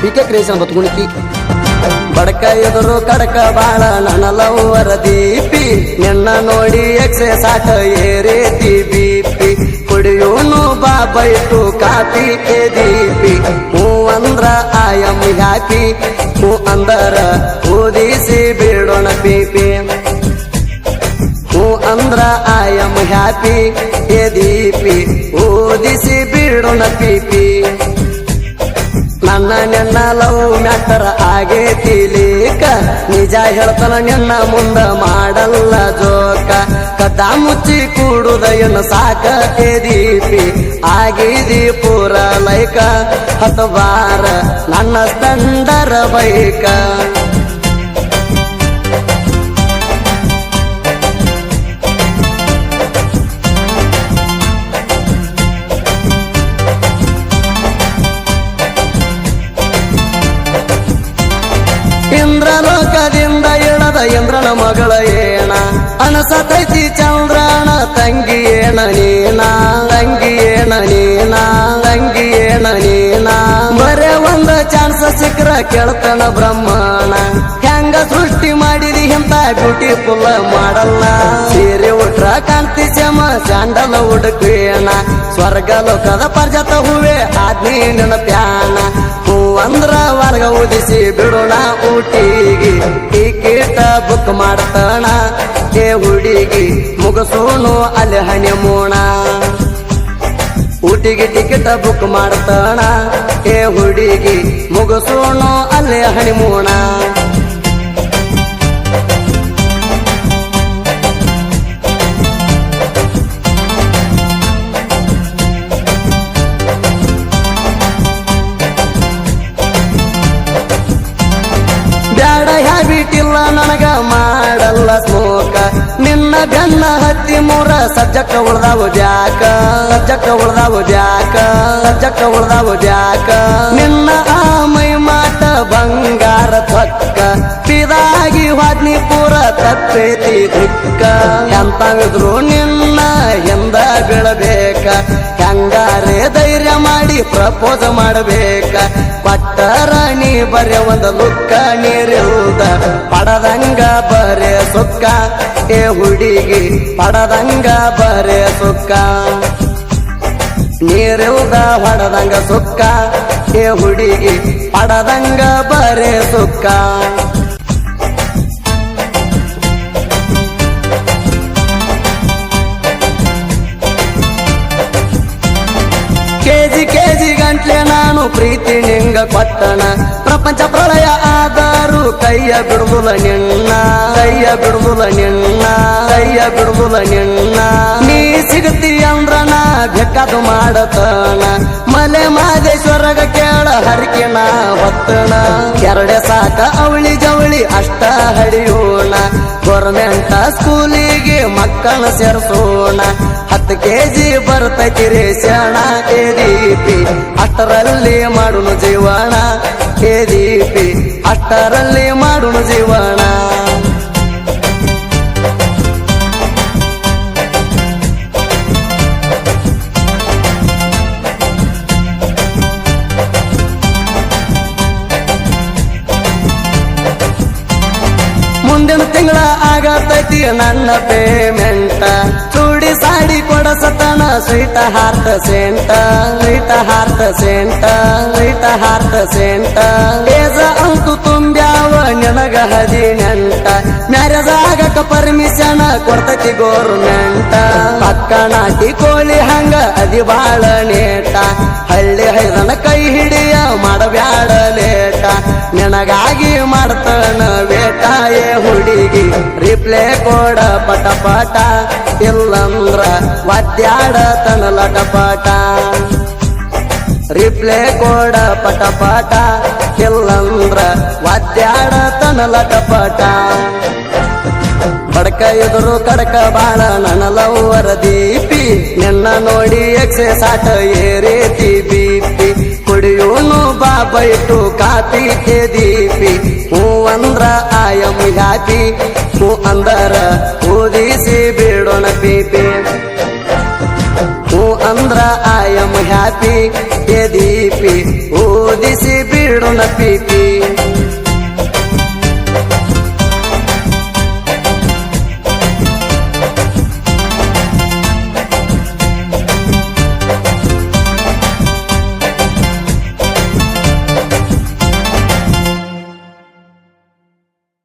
P craze creation ಬತ್ಗುಣಿಕಿ ಬಡಕ ಎದುರು ಕಡಕ ಬಾಳ ನನ್ನ ಲವರ ದೀಪಿ. ನಿನ್ನ ನೋಡಿ ಎಕ್ಸೆ ಸಾಕ ಏರೇತಿ ಬಿಪಿ. ಕುಡಿಯೋನು ಬಾ ಬೈಟು ಕಾಪಿ ದೀಪಿ. ಹೂ ಅಂದ್ರ ಆಯಂ ಹ್ಯಾಪಿ ಹೂ ಅಂದರ ಊದಿಸಿ ಬಿಡೋಣ ಪೀಪಿ ಹೂ ಅಂದ್ರ ಆಯಂ ಹ್ಯಾಪಿ ಎ ದೀಪಿ. ಓದಿಸಿ ಬಿಡೋಣ ಪಿಪಿ ನನ್ನ ನಿನ್ನ ಲವ್ ಮ್ಯಾಟರ್ ಆಗೇತಿ ಲೀಕ ನಿಜ ಹೇಳ್ತಾನ ನಿನ್ನ ಮುಂದ ಮಾಡಲ್ಲ ಜೋಕ. ಕದ ಮುಚ್ಚಿ ಕೂಡುದ ಏನು ಸಾಕ ದೀಪಿ. ಆಗಿದಿ ಪೂರ ಲೈಕ. ಹತ್ತು ಬಾರ ನನ್ನ ತಂಡರ ಬೈಕ. ಇಂದ್ರಲೋಕದಿಂದ ಇಳದ ಇಂದ್ರನ ಮಗಳ ಏಣ ಅನಸತೈತಿ ಚಂದ್ರನ ತಂಗಿ ಏಣ ನೀನ? ತಂಗಿ ಏಣ ನೀನ? ತಂಗಿ ನೀನ? ಬರೇ ಒಂದು ಚಾನ್ಸ ಸಿಕ್ರ ಕೇಳ್ತಾನ ಬ್ರಹ್ಮಣ ಹೆಂಗ ಸೃಷ್ಟಿ ಮಾಡಿದಿ ಬ್ಯೂಟಿ ಬ್ಯೂಟಿಫುಲ್ ಮಾಡಲ್ಲ. ಸೀರೆ ಉಟ್ರ ಕಾಂತಿ ಚಮ ಚಾಂಡಲ ಹುಡುಕೇಣ ಸ್ವರ್ಗ ಲೋಕದ ಪರ್ಜತ ಹೂವೆ ಆದ್ನಿ ನೆನಪ್ಯಾನ. ಉದಿಸಿ ಬಿಡೋಣ ಊಟಿಗೆ. ಟಿಕೆಟ್ ಬುಕ್ ಮಾಡ್ತಾಣ ಏ ಹುಡುಗಿ, ಮುಗಸೋನು ಅಲ್ಲಿ ಹನಿ ಮೋಣ. ಊಟಿಗೆ ಟಿಕೆಟ್ ಬುಕ್ ಮಾಡ್ತಾಣ ಏ ಹುಡುಗಿ, ಮುಗಸೋನು ಅಲ್ಲಿ ಹನಿ ಬ್ಯಾಡ ಹ್ಯಾಬಿಟ್ ಇಲ್ಲ ನನಗ ಮಾಡಲ್ಲ ಸ್ಮೋಕ. ನಿನ್ನ ಬೆನ್ನ ಹತ್ತಿ ಮೂರ ಸಜ್ಜಕ್ಕ ಉಳ್ದಾವು ಜಾಕ. ಸಜ್ಜಕ್ಕ ಉಳ್ದಾವು ಜಾಕ. ಸಜ್ಜಕ್ಕ ಉಳ್ದಾವು ಜಾಕ. ನಿನ್ನ ಆ ಮೈ ಮಾಟ ಬಂಗಾರ ತ್ವಕ್ಕ. ಪಿದಾಗಿ ವಾದ್ನಿ ಪೂರ ತಪ್ಪೇತಿ ದುಃಖ ಎಂತಾವಿದ್ರು ನಿನ್ನ ಎಂದ ಬೀಳಬೇಕ? ಹೆಂಗಾರೆ ಧೈರ್ಯ ಮಾಡಿ ಪ್ರಪೋಸ್ ಮಾಡಬೇಕ? ಪಟ್ಟರ ನೀ ಬರೆ ಒಂದು ಲುಕ್ಕ ನೀರಿಲ್ದ ಪಡದಂಗ ಬರೆ ಸುಕ್ಕ. ಏ ಹುಡುಗಿ, ಪಡದಂಗ ಬರೆ ಸುಕ್ಕ. ನೀರಿಲ್ದ ಹೊಡದಂಗ ಸುಕ್ಕ. ಏ ಹುಡುಗಿ, ಪಡದಂಗ ಬರೆ ಸುಕ್ಕ. ಕೆಜಿ ಕೆಜಿ ಗಂಟ್ಲೆ ನಾನು ಪ್ರೀತಿ ನಿಂಗ ಕೊಟ್ಟಣ ಪ್ರಪಂಚ ಪ್ರಳಯ ಆದರೂ ಕೈಯ ಬಿಡುವುಲ ನಿನ್ನ. ಕೈಯ ಬಿಡುವುಲ ನಿನ್ನ. ಕೈಯ ಬಿಡುವುಲ ನಿನ್ನ. ನೀ ಸಿಗತಿ ಅಂದ್ರಣ ಬೇಕಾದು ಮಾಡತಣ ಮಲೆ ಮಾದೇಶ್ವರಗ ಕೇಳ ಹರಿಕೆಣ ಹೊತ್ತಣ. ಎರಡೆ ಸಾಕ ಅವಳಿ ಜವಳಿ ಅಷ್ಟ ಹಡಿಯೋಣ ಗೌರ್ಮೆಂಟ್ ಸ್ಕೂಲಿಗೆ ಮಕ್ಕಳ ಸೇರಿಸೋಣ. ಹತ್ತು ಕೆಜಿ ಬರ್ತೈತಿ ರೇಷಣ ಏ ದೀಪಿ ಅಷ್ಟರಲ್ಲಿ ಮಾಡುಣ ಜೀವನ ಕೇದೀಪಿ ದೀಪಿ ಅಷ್ಟರಲ್ಲಿ ಮಾಡುನು ಜೀವನ. ಮುಂದಿನ ತಿಂಗಳ ಆಗತೈತಿ ನನ್ನ ಪೇಮೆಂಟ್ ಚೂಡಿ, ಸಾಡಿ ಕೊಡಸತನ sweet ಹಾರ್ತ scent sweet ಹಾರ್ತ scent sweet ಹಾರ್ತ scent ಏಜ ಅಂತೂ ತುಂಬ್ಯಾವ ನಿನಗ ಹದಿನೆಂಟ. ಮ್ಯಾರೇಜ್ ಆಗಕ ಪರ್ಮಿಷನ್ ಕೊಡ್ತೈತಿ ಗೋರ್ಮೆಂಟ್ ಪಕ್ಕ ಕೋಳಿ ಹಂಗ ಅದಿ ಬಾಳ ನೇಟ ಹಳ್ಳಿ ಹೈದನ ಕೈ ಹಿಡಿಯ ಮಾಡಬ್ಯಾಡ ಲೇಟ ನಿನಗಾಗಿ ಮಾಡ್ತಾನ ಬೇಟಾಯೇ ಹುಡುಗಿ. ರಿಪ್ಲೇ ಕೊಡ ಪಟ ಪಟ ಇಲ್ಲಂದ್ರ ವಾದ್ಯಾಡ ತನ ಲಟಪಟ. ರಿಪ್ಲೇ ಕೊಡ ಪಟ ಪಟ ಇಲ್ಲಂದ್ರ ವಾದ್ಯಾಡ ತನ ಲಟಪಟ. ಬಡಕ ಎದುರು ಕಡಕ ಬಾಳ ನನ್ನ ಲವ್ವರ ದೀಪಿ. ನಿನ್ನ ನೋಡಿ ಎಕ್ಸೆ ಸಾಟ ಬಾ ಬೈಟು ಕಾಪಿ ಎ ದೀಪಿ, ಹೂ ಅಂದ್ರ ಆಯಂ ಹ್ಯಾಪಿ ಹೂ ಅಂದರ ಓದಿಸಿ ಬಿಡೋಣ ಪೀಪಿ. ಹೂ ಅಂದ್ರ ಆಯಂ ಹ್ಯಾಪಿ ಎ ದೀಪಿ ಓದಿಸಿ ಬಿಡೋಣ ಪೀಪಿ.